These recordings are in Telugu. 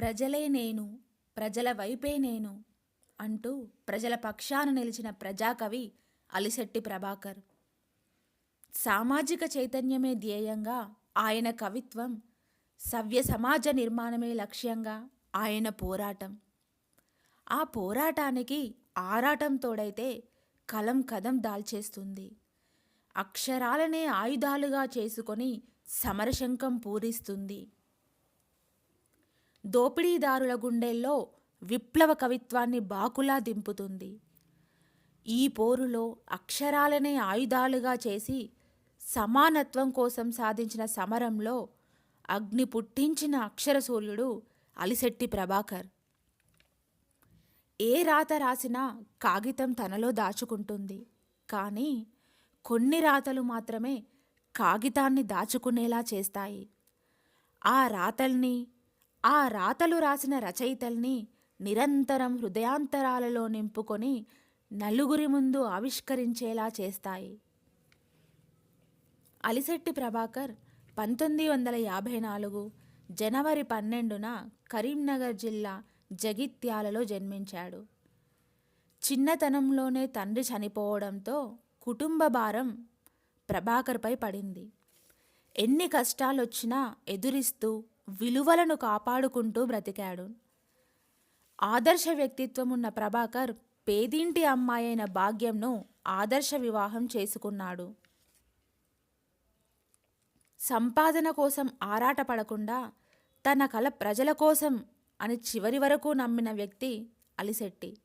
ప్రజలే నేను ప్రజల వైపే నేను అంటూ ప్రజల పక్షాన నిలిచిన ప్రజాకవి అలిశెట్టి ప్రభాకర్. సామాజిక చైతన్యమే ధ్యేయంగా ఆయన కవిత్వం సవ్య సమాజ నిర్మాణమే లక్ష్యంగా ఆయన పోరాటం. ఆ పోరాటానికి ఆరాటం తోడైతే కలం కదం దాల్చేస్తుంది. అక్షరాలనే ఆయుధాలుగా చేసుకొని సమరశంఖం పూరిస్తుంది. దోపిడీదారుల గుండెల్లో విప్లవ కవిత్వాన్ని బాకులా దింపుతుంది. ఈ పోరులో అక్షరాలనే ఆయుధాలుగా చేసి సమానత్వం కోసం సాధించిన సమరంలో అగ్ని పుట్టించిన అక్షరసూర్యుడు అలిశెట్టి ప్రభాకర్. ఏ రాత రాసినా కాగితం తనలో దాచుకుంటుంది. కానీ కొన్ని రాతలు మాత్రమే కాగితాన్ని దాచుకునేలా చేస్తాయి. ఆ రాతల్ని ఆ రాతలు రాసిన రచయితల్ని నిరంతరం హృదయాంతరాలలో నింపుకొని నలుగురి ముందు ఆవిష్కరించేలా చేస్తాయి. అలిశెట్టి ప్రభాకర్ పంతొమ్మిది వందల యాభై నాలుగు జనవరి పన్నెండున కరీంనగర్ జిల్లా జగిత్యాలలో జన్మించాడు. చిన్నతనంలోనే తండ్రి చనిపోవడంతో కుటుంబ భారం ప్రభాకర్పై పడింది. ఎన్ని కష్టాలొచ్చినా ఎదురిస్తూ విలువలను కాపాడుకుంటూ బ్రతికాడు. ఆదర్శ వ్యక్తిత్వం ఉన్న ప్రభాకర్ పేదింటి అమ్మాయి అయిన భాగ్యంను ఆదర్శ వివాహం చేసుకున్నాడు. సంపాదన కోసం ఆరాటపడకుండా తన కల ప్రజల కోసం అని చివరి వరకు నమ్మిన వ్యక్తి అలిశెట్టి.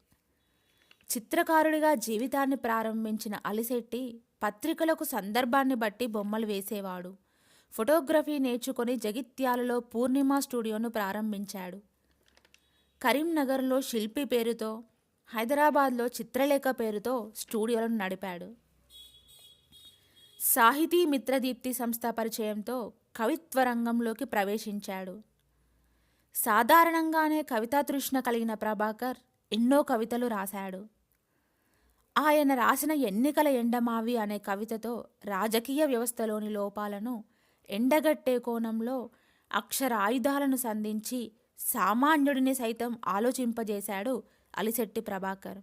చిత్రకారుడిగా జీవితాన్ని ప్రారంభించిన అలిశెట్టి పత్రికలకు సందర్భాన్ని బట్టి బొమ్మలు వేసేవాడు. ఫోటోగ్రఫీ నేర్చుకొని జగిత్యాలలో పూర్ణిమ స్టూడియోను ప్రారంభించాడు. కరీంనగర్లో శిల్పి పేరుతో హైదరాబాద్లో చిత్రలేఖ పేరుతో స్టూడియోలను నడిపాడు. సాహితీ మిత్రదీప్తి సంస్థ పరిచయంతో కవిత్వ రంగంలోకి ప్రవేశించాడు. సాధారణంగానే కవితా తృష్ణ కలిగిన ప్రభాకర్ ఎన్నో కవితలు రాశాడు. ఆయన రాసిన ఎన్నికల ఎండమావి అనే కవితతో రాజకీయ వ్యవస్థలోని లోపాలను ఎండగట్టే కోణంలో అక్షర ఆయుధాలను సంధించి సామాన్యుడిని సైతం ఆలోచింపజేశాడు అలిశెట్టి ప్రభాకర్.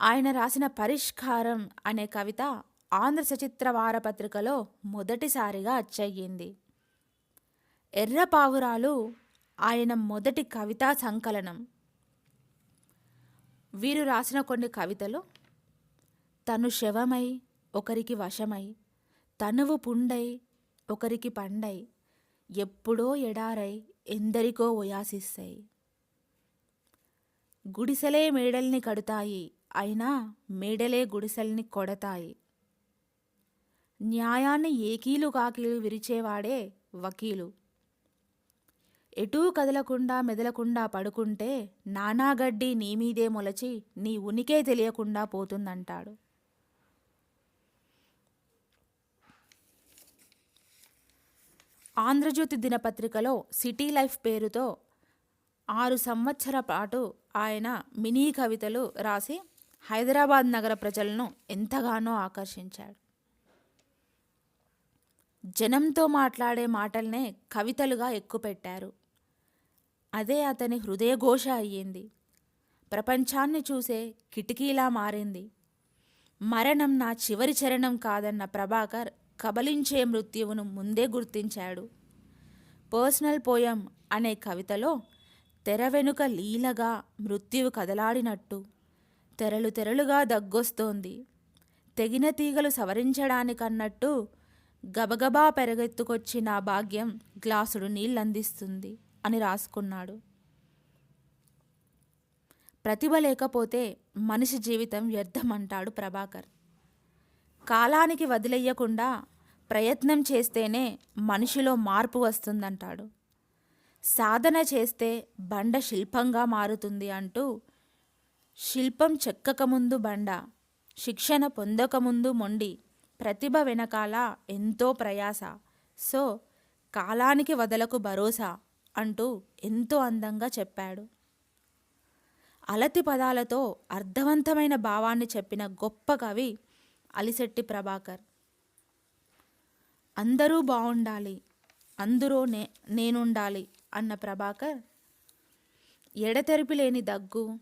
ఆయన రాసిన పరిష్కారం అనే కవిత ఆంధ్ర సచిత్ర వారపత్రికలో మొదటిసారిగా అచ్చయ్యింది. ఎర్రపావురాలు ఆయన మొదటి కవితా సంకలనం. వీరు రాసిన కొన్ని కవితలు తను శవమై ఒకరికి వశమై తనువు పుండై ఒకరికి పండై ఎప్పుడో ఎడారై ఎందరికో ఒయాసిస్తాయి గుడిసెలే మేడల్ని కడుతాయి అయినా మేడలే గుడిసెల్ని కొడతాయి. న్యాయాన్ని ఏకీలు కాకీలు విరిచేవాడే వకీలు. ఎటూ కదలకుండా మెదలకుండా పడుకుంటే నానాగడ్డి నీ మీదే మొలచి నీ ఉనికే తెలియకుండా పోతుందంటాడు. ఆంధ్రజ్యోతి దినపత్రికలో సిటీ లైఫ్ పేరుతో ఆరు సంవత్సర పాటు ఆయన మినీ కవితలు రాసి హైదరాబాద్ నగర ప్రజలను ఎంతగానో ఆకర్షించాడు. జనంతో మాట్లాడే మాటల్నే కవితలుగా ఎక్కుపెట్టారు. అదే అతని హృదయఘోష అయ్యింది. ప్రపంచాన్ని చూసే కిటికీలా మారింది. మరణం నా చివరి చరణం కాదన్న ప్రభాకర్ కబలించే మృత్యువును ముందే గుర్తించాడు. పర్సనల్ పోయం అనే కవితలో తెర వెనుక లీలగా మృత్యువు కదలాడినట్టు తెరలు తెరలుగా దగ్గొస్తోంది. తెగిన తీగలు సవరించడానికన్నట్టు గబగబా పెరగెత్తుకొచ్చి నా భాగ్యం గ్లాసుడు నీళ్ళందిస్తుంది అని రాసుకున్నాడు. ప్రతిభ లేకపోతే మనిషి జీవితం వ్యర్థమంటాడు ప్రభాకర్. కాలానికి వదిలేయకుండా ప్రయత్నం చేస్తేనే మనిషిలో మార్పు వస్తుందంటాడు. సాధన చేస్తే బండ శిల్పంగా మారుతుంది అంటూ శిల్పం చెక్కకముందు బండ శిక్షణ పొందకముందు మొండి ప్రతిభ వెనకాల ఎంతో ప్రయాస. సో కాలానికి వదలకు భరోసా అంటూ ఎంతో అందంగా చెప్పాడు. అలతి పదాలతో అర్థవంతమైన భావాన్ని చెప్పిన గొప్ప కవి అలిశెట్టి ప్రభాకర్. అందరూ బాగుండాలి అందులో నే నేనుండాలి అన్న ప్రభాకర్. ఎడతెరిపి లేని దగ్గు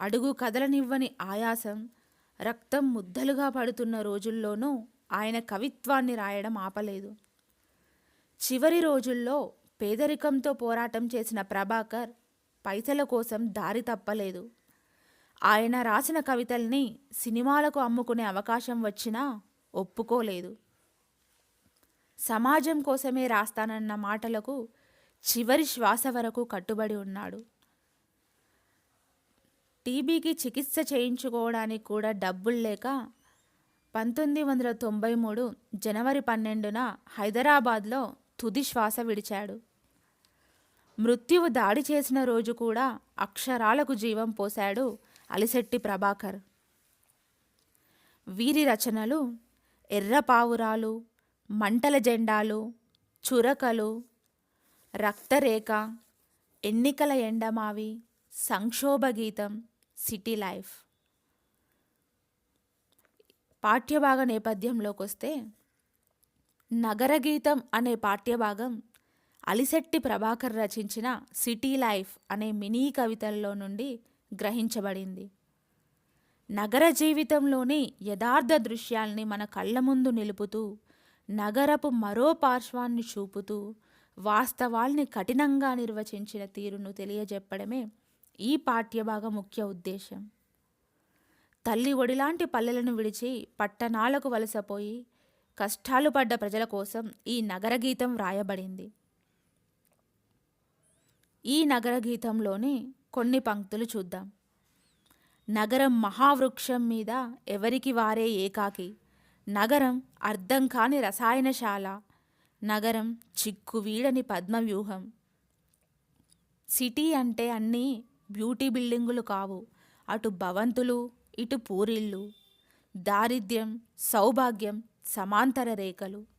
అడుగు కదలనివ్వని ఆయాసం రక్తం ముద్దలుగా పడుతున్న రోజుల్లోనూ ఆయన కవిత్వాన్ని రాయడం ఆపలేదు. చివరి రోజుల్లో పేదరికంతో పోరాటం చేసిన ప్రభాకర్ పైసల కోసం దారి తప్పలేదు. ఆయన రాసిన కవితల్ని సినిమాలకు అమ్ముకునే అవకాశం వచ్చినా ఒప్పుకోలేదు. సమాజం కోసమే రాస్తానన్న మాటలకు చివరి శ్వాస వరకు కట్టుబడి ఉన్నాడు. టీబీకి చికిత్స చేయించుకోవడానికి కూడా డబ్బులు లేక పంతొమ్మిది వందల తొంభై మూడు జనవరి పన్నెండున హైదరాబాద్లో తుది శ్వాస విడిచాడు. మృత్యువు దాడి చేసిన రోజు కూడా అక్షరాలకు జీవం పోశాడు అలిశెట్టి ప్రభాకర్. వీరి రచనలు ఎర్రపావురాలు మంటల జెండాలు చురకలు రక్తరేఖ ఎన్నికల ఎండమావి సంక్షోభ గీతం సిటీ లైఫ్. పాఠ్యభాగ నేపథ్యంలోకి వస్తే నగరగీతం అనే పాఠ్యభాగం అలిశెట్టి ప్రభాకర్ రచించిన సిటీ లైఫ్ అనే మినీ కవితల్లో నుండి గ్రహించబడింది. నగర జీవితంలోని యథార్థ దృశ్యాల్ని మన కళ్ళ ముందు నిలుపుతూ నగరపు మరో పార్శ్వాన్ని చూపుతూ వాస్తవాల్ని కఠినంగా నిర్వచించిన తీరును తెలియజెప్పడమే ఈ పాఠ్యభాగ ముఖ్య ఉద్దేశం తల్లి ఒడిలాంటి పల్లెలను విడిచి పట్టణాలకు వలసపోయి కష్టాలు పడ్డ ప్రజల కోసం ఈ నగర గీతం వ్రాయబడింది. ఈ నగర గీతంలోని కొన్ని పంక్తులు చూద్దాం. నగరం మహావృక్షం మీద ఎవరికి వారే ఏకాకి? నగరం అర్థం కాని రసాయనశాల. నగరం చిక్కు వీడని పద్మవ్యూహం. సిటీ అంటే అన్నీ బ్యూటీ బిల్డింగులు కావు. అటు భవంతులు ఇటు పూరిళ్ళు. దారిద్ర్యం సౌభాగ్యం సమాంతర రేఖలు.